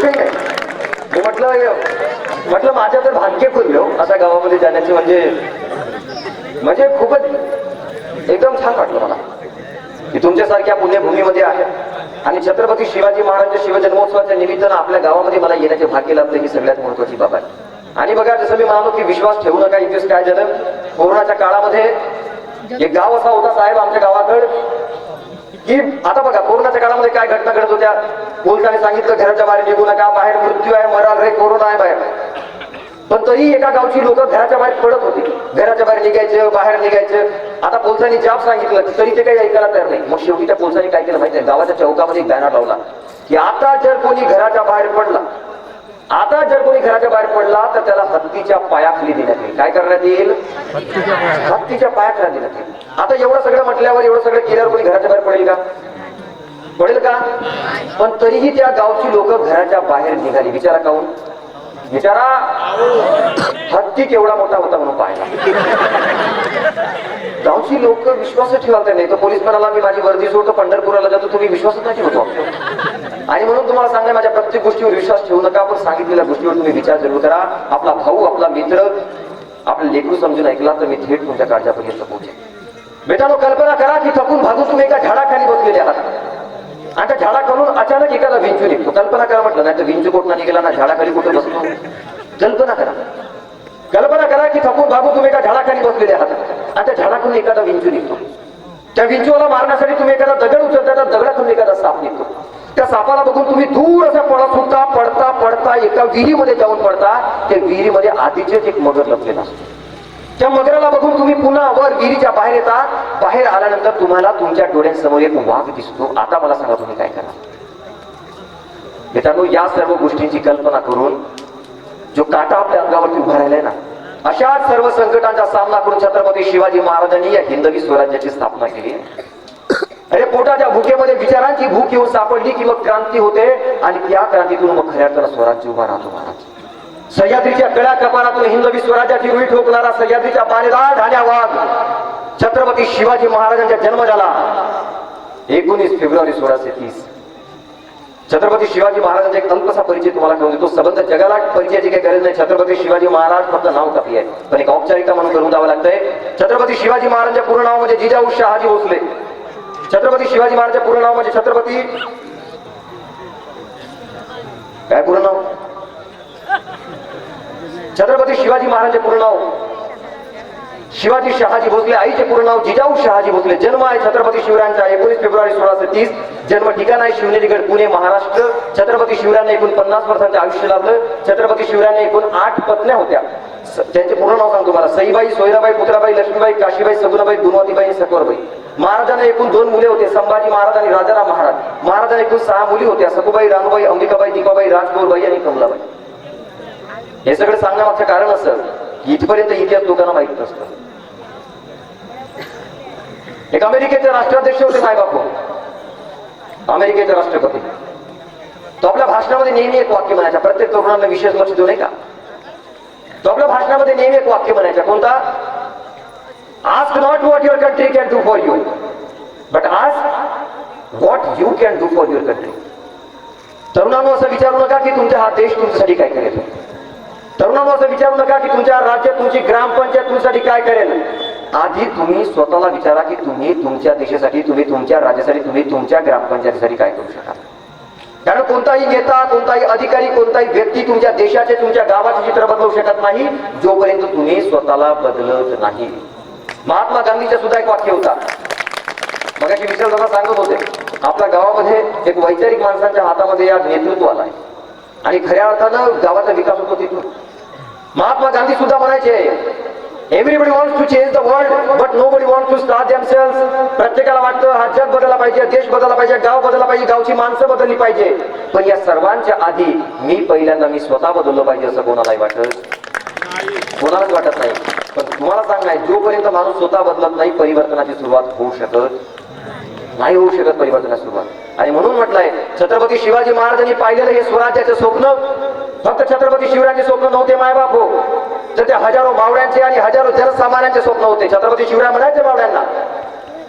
एकही नाही मी म्हटलं म्हटलं माझ्या तर भाग्य पुरले हो. अशा गावामध्ये जाण्याचे म्हणजे म्हणजे खूपच एकदम छान वाटलं मला. की तुमच्यासारख्या पुण्यभूमीमध्ये आहे. आणि छत्रपती शिवाजी महाराजांच्या शिवजन्मोत्सवाच्या निमित्तानं आपल्या गावामध्ये मला येण्याचे भाग्य लाभले ही सगळ्यात महत्वाची बाब आहे. आणि बघा जसं मी म्हणालो की विश्वास ठेवू नका. इथेच काय झालं? कोरोनाच्या काळामध्ये एक गाव असा होता साहेब आमच्या गावाकडे. की आता बघा कोरोनाच्या काळामध्ये काय घटना घडत होत्या? पोलिसांनी सांगितलं घराच्या बाहेर निघू नका बाहेर मृत्यू आहे मराल रे कोरोना आहे बाहेर. पण तरी एका गावची लोक घराच्या बाहेर पडत होती. घराच्या बाहेर निघायचं बाहेर निघायचं. आता पोलिसांनी जाब सांगितलं तरी ते काही ऐकायला तयार नाही. मग शेवटी त्या पोलिसांनी काय केलं माहिती आहे? गावाच्या चौकामध्ये एक बॅनर लावला की आता जर कोणी घराच्या बाहेर पडला आता जर कोणी घराच्या बाहेर पडला तर त्याला हत्तीच्या पायाखाली देण्यात येईल. काय करण्यात येईल? हत्तीच्या पायाखाली. देण्यात येईल. आता एवढं सगळं म्हटल्यावर एवढं सगळं केल्यावर कोणी घराच्या बाहेर पडेल का? पडेल का? पण तरीही त्या गावची लोक घराच्या बाहेर निघाली. विचारा काहून? विचारा. हत्ती केवढा मोठा होता म्हणून पाहिला. गावची लोक विश्वास ठेवायला नाही. तर पोलीस म्हणाला मी माझी वर्दी सोडतो पंढरपुराला जातो. तुम्ही विश्वासच नाही ठेवतो आणि म्हणून तुम्हाला सांगा माझ्या प्रत्येक गोष्टीवर विश्वास ठेवू नका. पण सांगितलेल्या गोष्टीवर तुम्ही विचार जरूर करा. आपला भाऊ आपला मित्र आपलं लेकरू समजून ऐकला तर मी थेट तुमच्या काळजापर्यंत पोहोचेल बेटानो कल्पना करा की थकून भागून तुम्ही एका झाडाखाली बसलेले आहात. आणि त्या झाडाखालून अचानक एखादा विंचू निघतो. कल्पना करा म्हटलं नाही तर विंचू कुठं निघाला ना झाडाखाली कुठे बसतो? कल्पना करा. कल्पना करा की थकून भागून तुम्ही एका झाडाखाली बसलेले आहात आणि त्या झाडाखालून एखादा विंचू निघतो. त्या विंचूला मारण्यासाठी तुम्ही एखादा दगड उचलता त्या दगडातून एखादा साप निघतो. त्या सापाला बघून तुम्ही दूर असं पडत सुद्धा पडता पडता एका विहिरीमध्ये जाऊन पडता. त्या विहिरीमध्ये आधीचेच एक मगर लपलेला असतो. त्या मगराला बघून तुम्ही पुन्हा वर विहिरीच्या बाहेर येता बाहेर आल्यानंतर तुम्हाला तुमच्या डोळ्यांसमोर एक वाघ दिसतो. आता मला सांगा तुम्ही काय करा. मित्रांनो या सर्व गोष्टींची कल्पना करून जो काटा आपल्या अंगावरती उभा राहिलाय ना अशा सर्व संकटांचा सामना करून छत्रपती शिवाजी महाराजांनी या हिंदवी स्वराज्याची स्थापना केली. पोटाच्या भुकेमध्ये विचारांची भूक येऊन सापडली की मग क्रांती होते आणि त्या क्रांतीतून मग खऱ्या स्वराज्य उभा राहतो महाराज. सह्याद्रीच्या कळ्या कपारातून हिंदवी स्वराज्याची रुई ठोकणारा सह्याद्रीच्या पाणीदार ढाण्या वाघ छत्रपती शिवाजी महाराजांचा जन्म झाला. एकोणीस फेब्रुवारी सोळाशे तीस. छत्रपती शिवाजी महाराजांचा एक अल्पसा परिचय तुम्हाला करून देतो. संबंध जगाला परिचयाची काही गरज नाही. छत्रपती शिवाजी महाराज फक्त नाव टाकली आहे पण एक औपचारिकता म्हणून करून द्यावं लागतंय. छत्रपती शिवाजी महाराजांचे पूर्ण नाव म्हणजे जिजाऊ शहाजी भोसले. छत्रपती शिवाजी महाराजांचे पूर्ण नाव म्हणजे छत्रपती. काय पूर्ण नाव? छत्रपती शिवाजी महाराजांचे पूर्ण नाव. शिवाजी शहाजी भोसले आईचे पूर्ण नाव जिजाऊ शहाजी भोसले. जन्म आहे छत्रपती शिवरायांचा एकोणीस फेब्रुवारी सोळाशे तीस. जन्म ठिकाण आहे शिवनेरीगड पुणे महाराष्ट्र. छत्रपती शिवरायांना एकूण पन्नास वर्षांचे आयुष्य लाभलं. छत्रपती शिवरायांना एकूण आठ पत्न्या होत्या. त्यांचे पूर्ण नाव सांगतो तुम्हाला. सईबाई सोयराबाई पुत्राबाई लक्ष्मीबाई काशीबाई सगुनाबाई गुणवतीबाई आणि सकवरबाई महाराजांना एकूण दोन मुले होते संभाजी महाराज आणि राजाराम महाराज. महाराजांना एकूण सहा मुली होत्या सकुबाई रानूबाई अंबिकाबाई दीपाबाई राजगोरबाई आणि कमलाबाई. हे सगळं सांगण्यामागचं कारण असं इथपर्यंत इतिहास लोकांना माहीत नसतं. एक अमेरिकेचे राष्ट्राध्यक्ष होते मायबापू अमेरिकेचे राष्ट्रपती. तो आपल्या भाषणामध्ये नेहमी एक वाक्य म्हणायचा प्रत्येक तरुणांना विशेष लक्ष देऊ नये का? तो आपल्या भाषणामध्ये नेहमी एक वाक्य म्हणायचा कोणता? Ask not what your country can do for you but ask what you can do for your country. तरुणांनो असं विचारू नका की तुमचा हा देश तुमच्यासाठी काय करेल. तरुणांनो असं विचारू नका की तुमच्या राज्यात तुमची ग्रामपंचायत तुमच्यासाठी काय करेल. आधी तुम्ही स्वतःला विचारा की तुम्ही तुमच्या देशासाठी तुम्ही तुमच्या राज्यासाठी तुम्ही तुमच्या ग्रामपंचायतीसाठी काय करू शकाल. कारण कोणताही नेता कोणताही अधिकारी कोणताही व्यक्ती तुमच्या देशाचे तुमच्या गावाचे चित्र बदलू शकत नाही जोपर्यंत तुम्ही स्वतःला बदलत नाही. महात्मा गांधीचं सुद्धा एक वाक्य होता. मग विचार दादा सांगत होते आपल्या गावामध्ये एक वैचारिक माणसांच्या हातामध्ये आज नेतृत्व आला आहे. आणि खऱ्या अर्थानं गावाचा विकास होतो तिथून. महात्मा गांधी सुद्धा म्हणायचे everybody want to change the world but nobody want to start themselves प्रत्येकाला वाटतं हा जग बदलला पाहिजे देश बदलला पाहिजे गाव बदलला पाहिजे गावची माणसं बदलली पाहिजे. पण या सर्वांच्या आधी मी पहिल्यांदा मी स्वतः बदललो पाहिजे असं कोणालाही वाटत? कोणालाच वाटत नाही. पण तुम्हाला सांगाय जोपर्यंत माणूस स्वतः बदलत नाही परिवर्तनाची सुरुवात होऊ शकत नाही होऊ शकत परिवर्तनाची सुरुवात. आणि म्हणून म्हटलंय छत्रपती शिवाजी महाराजांनी पाहिलेलं हे स्वराज्याचे स्वप्न फक्त छत्रपती शिवरायांचे स्वप्न नव्हते मायबाप हो. तर ते हजारो बावड्यांचे आणि हजारो जनसामान्यांचे स्वप्न होते. छत्रपती शिवराय म्हणायचे बावड्यांना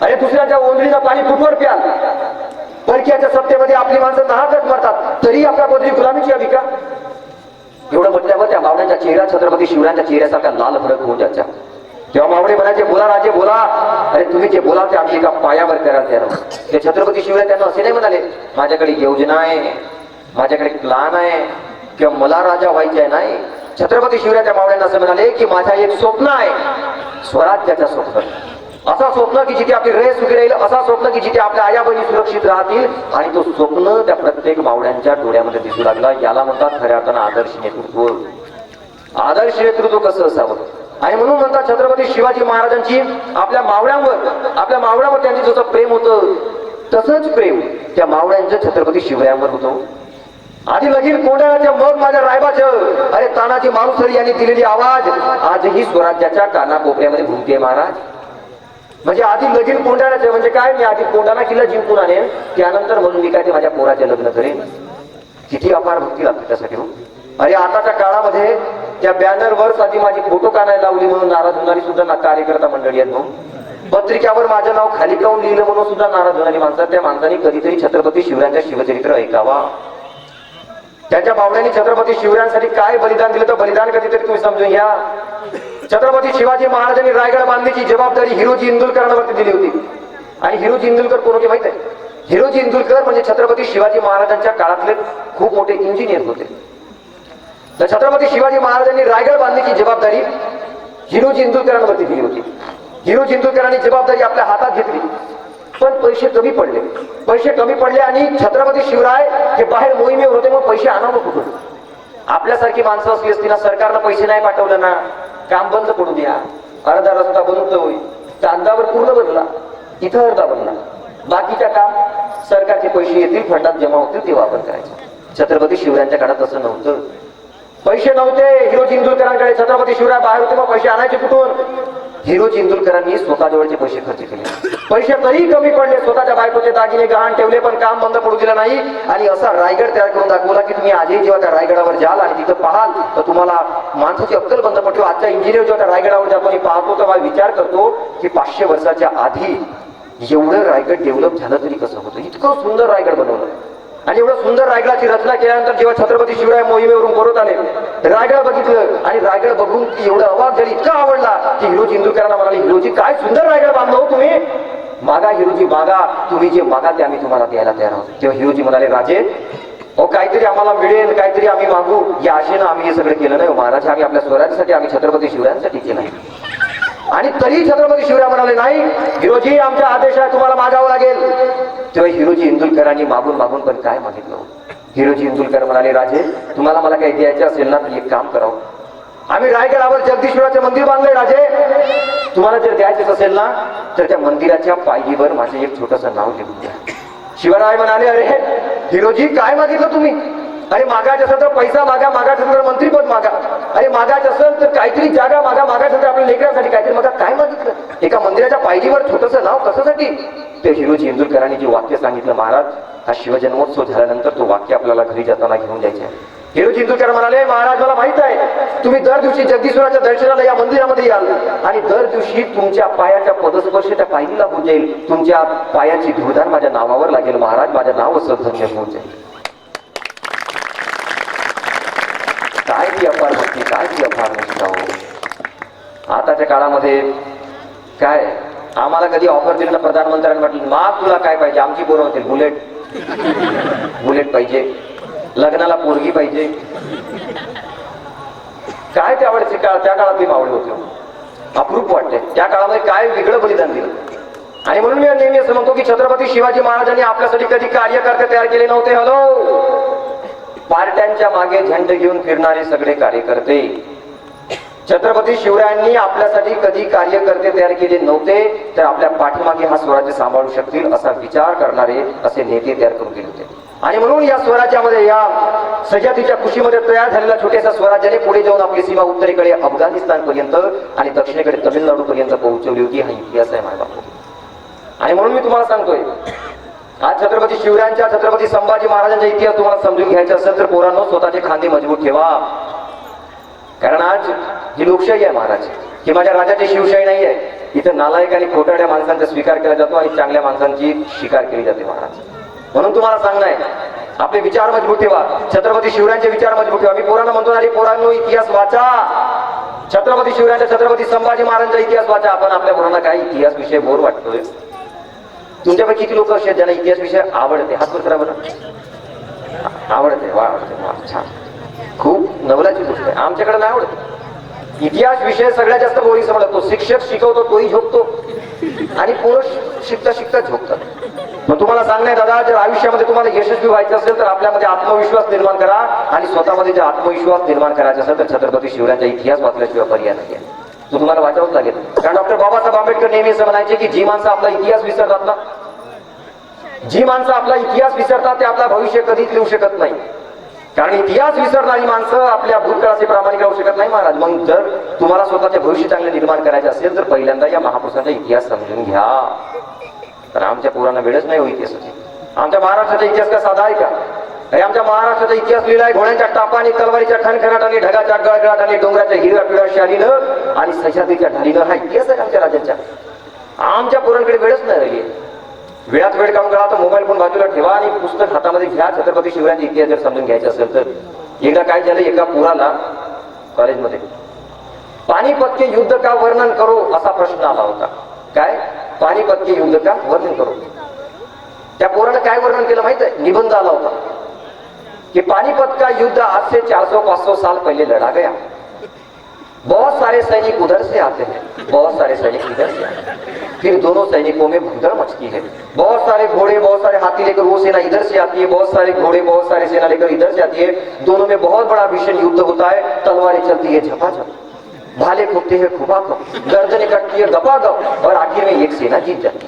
अरे दुसऱ्याच्या ओंजळीनं पाणी कुठवर प्याल. परकीयाच्या सत्तेमध्ये आपली माणसं नाहकच मरतात. तरी आपल्या बदली गुलामीची हवी का? एवढं म्हटल्यावर त्या मावड्यांचा चेहरा छत्रपती शिवरायांच्या चेहऱ्यासारखा लाल भडक होऊन जायचा. तेव्हा मावडे म्हणायचे बोला राजे बोला. अरे तुम्ही जे बोला ते आम्ही एका पायावर कराल तयार ते छत्रपती शिवराय त्यांना असे नाही म्हणाले माझ्याकडे योजना आहे माझ्याकडे प्लान आहे किंवा मला राजा व्हायचे आहे नाही. छत्रपती शिवराय त्या मावड्यांना असं म्हणाले की माझा एक स्वप्न आहे स्वराज्याचं स्वप्न. असा स्वप्न की जिथे आपली रेस सुखी राहील असा स्वप्न की जिथे आपल्या आया बहिणी सुरक्षित राहतील. आणि तो स्वप्न त्या प्रत्येक मावड्यांच्या डोळ्यामध्ये दिसू लागला. याला म्हणतात खऱ्या अर्थानं आदर्श नेतृत्व. आदर्श नेतृत्व कसं असावं? आणि म्हणून म्हणतात छत्रपती शिवाजी महाराजांची आपल्या मावळ्यांवर आपल्या मावळ्यावर त्यांचं जसं प्रेम होतं तसंच प्रेम त्या मावळ्यांचं छत्रपती शिवरायांवर होतं. आधी लगीन कोंडाळ्याच्या मग माझ्या रायबाचं अरे तानाजी मालुसरी यांनी दिलेली आवाज आजही स्वराज्याच्या कानाकोपऱ्यामध्ये घुमते महाराज. म्हणजे आधी लगीन कोंडाळ्याचं म्हणजे काय? मी आधी कोंडाणा किल्ला जिंकून आणेन. त्यानंतर म्हणून मी काय ते माझ्या पोराचे लग्न करेन. किती अपार भक्ती लागते त्यासाठी हो. अरे आताच्या काळामध्ये त्या बॅनरवर आधी माझी फोटो काढायला लावली म्हणून नाराज होणारी सुद्धा ना कार्यकर्ता मंडळी आहेत हो. म्हणून पत्रिकेवर माझं नाव खाली काऊन लिहिलं म्हणून सुद्धा नाराज होणारी माणसं त्या माणसाने कधीतरी छत्रपती शिवरायांच्या शिवचरित्र ऐकावा. त्यांच्या भावनेने छत्रपती शिवरायांसाठी काय बलिदान दिलं तर बलिदान कधीतरी तुम्ही समजून घ्या. छत्रपती शिवाजी महाराजांनी रायगड बांधण्याची जबाबदारी हिरोजी इंदुलकरांवरती दिली होती. आणि हिरोजी इंदुलकर कोण होते माहीत आहे? हिरोजी इंदुलकर म्हणजे छत्रपती शिवाजी महाराजांच्या काळातले खूप मोठे इंजिनियर होते. तर छत्रपती शिवाजी महाराजांनी रायगड बांधण्याची जबाबदारी हिरोजी इंदुलकरांवरती दिली होती. हिरोजी इंदुलकरांनी जबाबदारी आपल्या हातात घेतली. पैसे कमी पडले. पैसे कमी पडले आणि छत्रपती शिवराय हे बाहेर मोहिमेवर होते मग पैसे आणावं कुठून? आपल्यासारखी माणसं असली असती ना सरकारनं पैसे नाही पाठवलं ना काम बंद पडू द्या. अर्धा रस्ता बनतोय कागदावर पूर्ण बनला इथं अर्धा बनला बाकीच्या काम सरकारचे पैसे येतील फंडात जमा होतील ते वापर करायचा. छत्रपती शिवरायांच्या काळात असं नव्हतं. पैसे नव्हते. हिरोजी इंदुलकरांकडे छत्रपती शिवराय बाहेर होते मग पैसे आणायचे कुठून? हिरोजी इंदुलकरांनी स्वतःजवळचे पैसे खर्च केले. पैसे तरी कमी पडले स्वतःच्या बायकोचे दागिने गहाण ठेवले पण काम बंद पडू दिलं नाही. आणि असा रायगड तयार करून दाखवला की तुम्ही आजही जेव्हा त्या रायगडावर जाल आणि तिथं पाहाल तर तुम्हाला माणसाची अक्कल बंद पडतो. हो, आजचा इंजिनियर जेव्हा त्या रायगडावर जातो आणि पाहतो तेव्हा विचार करतो की पाचशे वर्षाच्या आधी एवढं रायगड डेव्हलप झालं तरी कसं होतं? इतकं सुंदर रायगड बनवलं. आणि एवढं सुंदर रायगडाची रचना केल्यानंतर जेव्हा छत्रपती शिवराय मोहिमेवरून परत आले रायगड बघितलं आणि रायगड बघून ती एवढं आवाज झाली इतका आवडला की हिरोजी इंदुरकरांना म्हणाले हिरोजी काय सुंदर रायगड बांधलो हो तुम्ही? मागा हिरोजी मागा. तुम्ही जे मागा ते आम्ही तुम्हाला द्यायला तयार आहोत. तेव्हा हिरोजी म्हणाले राजे अहो काहीतरी आम्हाला मिळेल काहीतरी आम्ही मागू. या आशेनं आम्ही हे सगळं केलं नाही हो महाराज. आम्ही आपल्या स्वराज्यासाठी आम्ही छत्रपती शिवरायांसाठी केलं आणि तरी छत्रपती शिवराय म्हणाले नाही हिरोजी आमच्या आदेश आहे तुम्हाला मागावं लागेल. तेव्हा हिरोजी इंदुलकरांनी मागून मागून पण काय मागितलं हो? हिरोजी इंदुलकर म्हणाले राजे तुम्हाला मला काही द्यायचं असेल ना तर एक काम करावं हो. आम्ही रायगडावर जगदीश्वराचे मंदिर बांधले राजे. तुम्हाला जर द्यायचेच असेल ना तर त्या मंदिराच्या पायरीवर माझे एक छोटस नाव लिहून द्या. शिवराय म्हणाले अरे हिरोजी काय मागितलं तुम्ही? अरे मागायचं असेल तर पैसा मागा मागायचं असेल तर मंत्रीपद मागा. अरे मागायचं असेल तर काहीतरी जागा मागा मागायचं तर आपल्या लेकरांसाठी काहीतरी मागा. काय मागितलं? एका मंदिराच्या पायरीवर छोटस नाव कशासाठी? ते हिरोजी इंदुरकरांनी जे वाक्य सांगितलं महाराज हा शिवजन्मोत्सव झाल्यानंतर तो वाक्य आपल्याला घरी जाताना घेऊन जायचे आहे हिरोजी इंदुरकर म्हणाले महाराज मला माहीत आहे तुम्ही दर दिवशी जगदीश्वराच्या दर्शनाला या मंदिरामध्ये याल. आणि दर दिवशी तुमच्या पायाच्या पदस्पर्श त्या पायरीला होऊन जाईल. तुमच्या पायाची धुळधार माझ्या नावावर लागेल. महाराज माझ्या नाव असं होऊन जाईल. काय ती अपार भक्ती काय ती अपार निष्ठा हो? आताच्या काळामध्ये काय? आम्हाला कधी ऑफर दिलं प्रधानमंत्र्यांनी म्हटलं मा तुला काय पाहिजे? आमची पोरं होतील बुलेट. बुलेट पाहिजे. लग्नाला पोरगी पाहिजे. काय त्यावेळेस काळ त्या काळात मी मावळे होतो. अप्रूप वाटते त्या काळामध्ये काय वेगळं बलिदान दिलं. आणि म्हणून मी नेहमी असं म्हणतो की छत्रपती शिवाजी महाराजांनी आपल्यासाठी कधी कार्यकर्ते तयार केले नव्हते. हॅलो पार्ट्यांच्या मागे झेंड घेऊन फिरणारे सगळे कार्यकर्ते. छत्रपती शिवरायांनी आपल्यासाठी कधी कार्यकर्ते तयार केले नव्हते तर आपल्या पाठीमागे हा स्वराज्य सांभाळू शकतील असा विचार करणारे असे नेते तयार करून गेले होते. आणि म्हणून या स्वराज्यामध्ये या सह्याद्रीच्या कुशीमध्ये तयार झालेल्या छोट्याशा स्वराज्याने पुढे जाऊन आपली सीमा उत्तरेकडे अफगाणिस्तान पर्यंत आणि दक्षिणेकडे तमिळनाडू पर्यंत पोहोचवली होती. हा इतिहास आहे माझा आणि म्हणून मी तुम्हाला सांगतोय आज छत्रपती शिवरायांच्या छत्रपती संभाजी महाराजांचा इतिहास तुम्हाला समजून घ्यायचा असेल तर पोरांनो स्वतःचे खांदे मजबूत ठेवा. कारण आज ही लोकशाही आहे महाराज. ही माझ्या राजाची शिवशाही नाही आहे इथं नालायक आणि खोटाड्या माणसांचा स्वीकार केला जातो आणि चांगल्या माणसांची शिकार केली जाते महाराज. म्हणून तुम्हाला सांगणं आहे आपले विचार मजबूत ठेवा. छत्रपती शिवरायांचे विचार मजबूत ठेवा. मी पोरांना म्हणतो अरे पोरांनो इतिहास वाचा. छत्रपती शिवरायांचा छत्रपती संभाजी महाराजांचा इतिहास वाचा. आपण आपल्या पोरांना काय इतिहास विषय बोर वाटतोय? तुमच्यापैकी किती लोक असे ज्यांना इतिहास विषय आवडते? हात करा बरं. आवडते वा आवडते. वा छान. खूप नवलाची गोष्ट आहे. आमच्याकडे नाही आवडत. इतिहास विषय सगळ्यात जास्त बोरी समजतो शिक्षक शिकवतो तोही झोपतो. आणि पुरुष शिकता शिकता झोपतात. मग तुम्हाला सांगणे दादा जर आयुष्यामध्ये तुम्हाला यशस्वी व्हायचं असेल तर आपल्यामध्ये आत्मविश्वास निर्माण करा आणि स्वतःमध्ये जर आत्मविश्वास निर्माण करायचा असेल तर छत्रपती शिवरायांचा इतिहास वाचल्याशिवाय पर्याय नाही तो तुम्हाला वाचावंच लागेल. कारण डॉक्टर बाबासाहेब आंबेडकर नेहमी असं म्हणायचे की जी माणसं आपला इतिहास विसरतात ना. जी माणसं आपला इतिहास विसरतात ते आपला भविष्य कधीच लिहू शकत नाही. कारण इतिहास विसरणारी माणसं आपल्या भूतकाळाचे प्रामाणिक राहू शकत नाही महाराज. मग जर तुम्हाला स्वतःचे भविष्य चांगले निर्माण करायचे असेल तर पहिल्यांदा या महापुरुषांचा इतिहास समजून घ्या. तर आमच्या पोरांना वेळच नाही हो इतिहासाची. आमच्या महाराष्ट्राचा इतिहास का साधा आहे का? अरे आमच्या महाराष्ट्राचा इतिहास लिहिलाय घोड्यांच्या टापाने तलवारीच्या खणखणाटाने ढगाच्या गळगळाटाने डोंगराच्या हिरव्या पिवळ्या शालीनं आणि सह्याद्रीच्या ढालीनं. हा इतिहास आहे आमच्या राज्याच्या आमच्या पोरांकडे वेळच नाही वेळात वेळ काम करा तर मोबाईल फोन बाजूला ठेवा आणि पुस्तक हातामध्ये घ्या. छत्रपती शिवरायांचा इतिहास जर समजून घ्यायचा असेल तर. एकदा काय झालं? एका पुराला कॉलेजमध्ये. पानिपत के युद्ध का वर्णन करो असा प्रश्न आला होता. काय? पानिपत के युद्ध का वर्णन करो? त्या पोरानं काय वर्णन केलं माहीत आहे? निबंध आला होता. कि पानीपत का युद्ध आज से 400-500 साल पहले लड़ा गया. बहुत सारे सैनिक उधर से आते हैं, बहुत सारे सैनिक इधर से आते हैं। फिर दोनों सैनिकों में भगदड़ मचती है। बहुत सारे घोड़े, बहुत सारे हाथी लेकर वो सेना इधर से आती है, बहुत सारे घोड़े, बहुत सारे सेना लेकर इधर से आती है। दोनों में बहुत बड़ा भीषण युद्ध होता है, तलवारें चलती है झपाझप। भाले फूटते हैं खुबा गर्दन कटती है गपा गप और आखिर में एक सेना जीत जाती है।